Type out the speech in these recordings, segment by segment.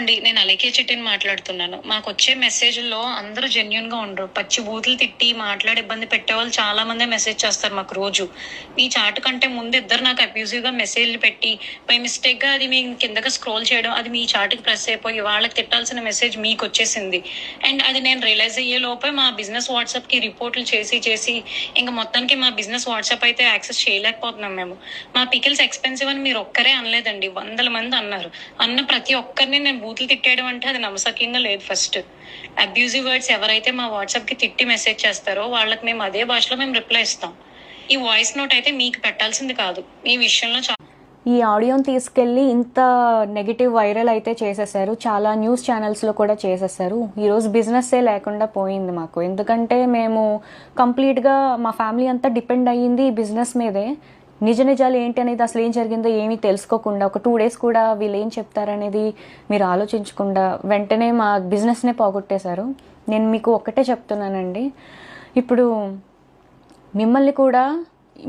అండి నేను అలకే చెట్టిని మాట్లాడుతున్నాను. మాకు వచ్చే మెసేజ్లో అందరూ జెన్యున్గా ఉండరు. పచ్చి బూతులు తిట్టి మాట్లాడి ఇబ్బంది పెట్టే వాళ్ళు చాలా మంది మెసేజ్ చేస్తారు మాకు రోజు. మీ చాట్ కంటే ముందు ఇద్దరు నాకు అబ్యూజివ్గా మెసేజ్లు పెట్టి బై మిస్టేక్గా అది మీ కిందగా స్క్రోల్ చేయడం అది మీ చాటుకి ప్రెస్ అయిపోయి వాళ్ళకి తిట్టాల్సిన మెసేజ్ మీకు వచ్చేసింది. అండ్ అది నేను రియలైజ్ అయ్యే లోపే మా బిజినెస్ వాట్సాప్కి రిపోర్ట్లు చేసి చేసి ఇంకా మొత్తానికి మా బిజినెస్ వాట్సాప్ అయితే యాక్సెస్ చేయలేకపోతున్నాం మేము. మా పికిల్స్ ఎక్స్పెన్సివ్ అని మీరు ఒక్కరే అనలేదండి. వందల మంది అన్నారు. అన్న ప్రతి ఒక్కరిని నేను బూతులు తిట్టేయడం అంటే అది నమ్మసక్యంగా లేదు ఫస్ట్. అబ్యూజివ్ వర్డ్స్ ఎవరైతే మా వాట్సాప్కి తిట్టి మెసేజ్ చేస్తారో వాళ్ళకి మేము అదే భాషలో మేము రిప్లై ఇస్తాం. ఈ వాయిస్ నోట్ అయితే మీకు పెట్టాల్సింది కాదు. మీ విషయంలో ఈ ఆడియోని తీసుకెళ్ళి ఇంత నెగిటివ్ వైరల్ అయితే చేసేసారు. చాలా న్యూస్ ఛానల్స్లో కూడా చేసేసారు. ఈరోజు బిజినెస్సే లేకుండా పోయింది మాకు. ఎందుకంటే మేము కంప్లీట్గా మా ఫ్యామిలీ అంతా డిపెండ్ అయ్యింది ఈ బిజినెస్ మీదే. నిజ నిజాలు ఏంటి అనేది అసలు ఏం జరిగిందో ఏమీ తెలుసుకోకుండా ఒక టూ డేస్ కూడా వీళ్ళు ఏం చెప్తారనేది మీరు ఆలోచించకుండా వెంటనే మా బిజినెస్నే పోగొట్టేశారు. నేను మీకు ఒక్కటే చెప్తున్నానండి. ఇప్పుడు మిమ్మల్ని కూడా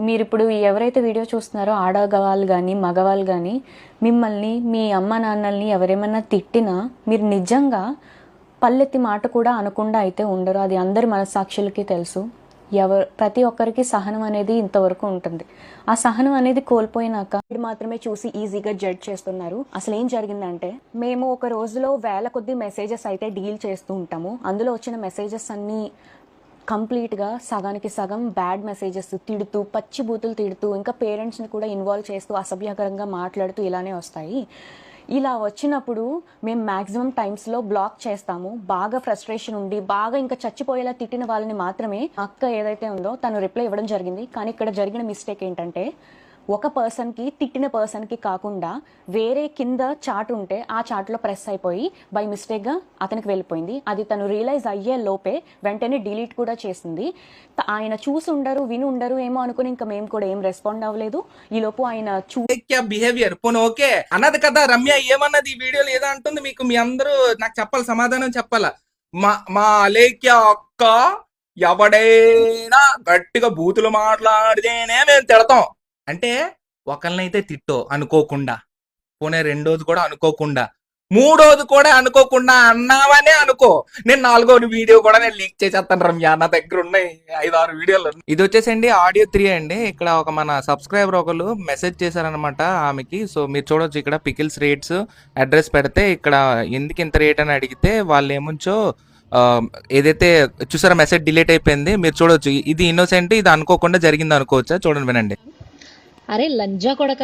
మీరు ఇప్పుడు ఎవరైతే వీడియో చూస్తున్నారో ఆడగవాళ్ళు కానీ మగవాళ్ళు కానీ మిమ్మల్ని మీ అమ్మ నాన్నల్ని ఎవరేమన్నా తిట్టినా మీరు నిజంగా పల్లెత్తి మాట కూడా అనకుండా అయితే ఉండరు. అది అందరి మనస్సాక్షులకి తెలుసు. ఎవరు ప్రతి ఒక్కరికి సహనం అనేది ఇంతవరకు ఉంటుంది. ఆ సహనం అనేది కోల్పోయినాక మాత్రమే చూసి ఈజీగా జడ్జ్ చేస్తున్నారు. అసలు ఏం జరిగిందంటే మేము ఒక రోజులో వేల కొద్ది మెసేజెస్ అయితే డీల్ చేస్తూ ఉంటాము. అందులో వచ్చిన మెసేజెస్ అన్నీ కంప్లీట్గా సగానికి సగం బ్యాడ్ మెసేజెస్ తిడుతూ పచ్చి బూతులు తిడుతూ ఇంకా పేరెంట్స్ని కూడా ఇన్వాల్వ్ చేస్తూ అసభ్యకరంగా మాట్లాడుతూ ఇలానే వస్తాయి. ఇలా వచ్చినప్పుడు మేము మ్యాక్సిమం టైమ్స్లో బ్లాక్ చేస్తాము. బాగా ఫ్రస్ట్రేషన్ ఉండి బాగా ఇంకా చచ్చిపోయేలా తిట్టిన వాళ్ళని మాత్రమే అక్క ఏదైతే ఉందో తను రిప్లై ఇవ్వడం జరిగింది. కానీ ఇక్కడ జరిగిన మిస్టేక్ ఏంటంటే ఒక పర్సన్కి తిట్టిన పర్సన్కి కాకుండా వేరే కింద చాట్ ఉంటే ఆ చాట్లో ప్రెస్ అయిపోయి బై మిస్టేక్గా అతనికి వెళ్ళిపోయింది. అది తను రియలైజ్ అయ్యే లోపే వెంటనే డిలీట్ కూడా చేసింది. ఆయన చూసి ఉండరు విని ఉండరు ఏమో అనుకుని ఇంకా మేము కూడా ఏం రెస్పాండ్ అవ్వలేదు. ఈ లోపు ఆయన చూ బిహేవియర్ పోనీ ఓకే. అన్నది కదా రమ్య ఏమన్నది? ఈ వీడియోలో ఏదో అంటుంది మీకు. మీ అందరూ నాకు చెప్పాలి సమాధానం చెప్పాలా? మా మా లేఖ్య అక్క ఎవడైనా గట్టిగా బూతులు మాట్లాడితేనే మేము తిడతాం. అంటే ఒకరినైతే తిట్టో అనుకోకుండా. పోనీ రెండోది కూడా అనుకోకుండా. మూడోది కూడా అనుకోకుండా అన్నావనే అనుకో. నేను నాలుగోది వీడియో కూడా నేను లీక్ చేసేస్తాను రమ్య నా దగ్గర ఉన్నాయి ఐదు ఆరు వీడియోలు. ఇది వచ్చేసండి ఆడియో త్రీ అండి. ఇక్కడ ఒక మన సబ్స్క్రైబర్ ఒకరు మెసేజ్ చేశారనమాట ఆమెకి. సో మీరు చూడొచ్చు ఇక్కడ పికిల్స్ రేట్స్ అడ్రస్ పెడితే ఇక్కడ ఎందుకు ఇంత రేట్ అని అడిగితే వాళ్ళు ఏముంచో ఏదైతే చూసారా మెసేజ్ డిలీట్ అయిపోయింది మీరు చూడొచ్చు. ఇది ఇన్నోసెంట్ ఇది అనుకోకుండా జరిగింది అనుకోవచ్చా? చూడండి వినండి. అరే లంజా కొడక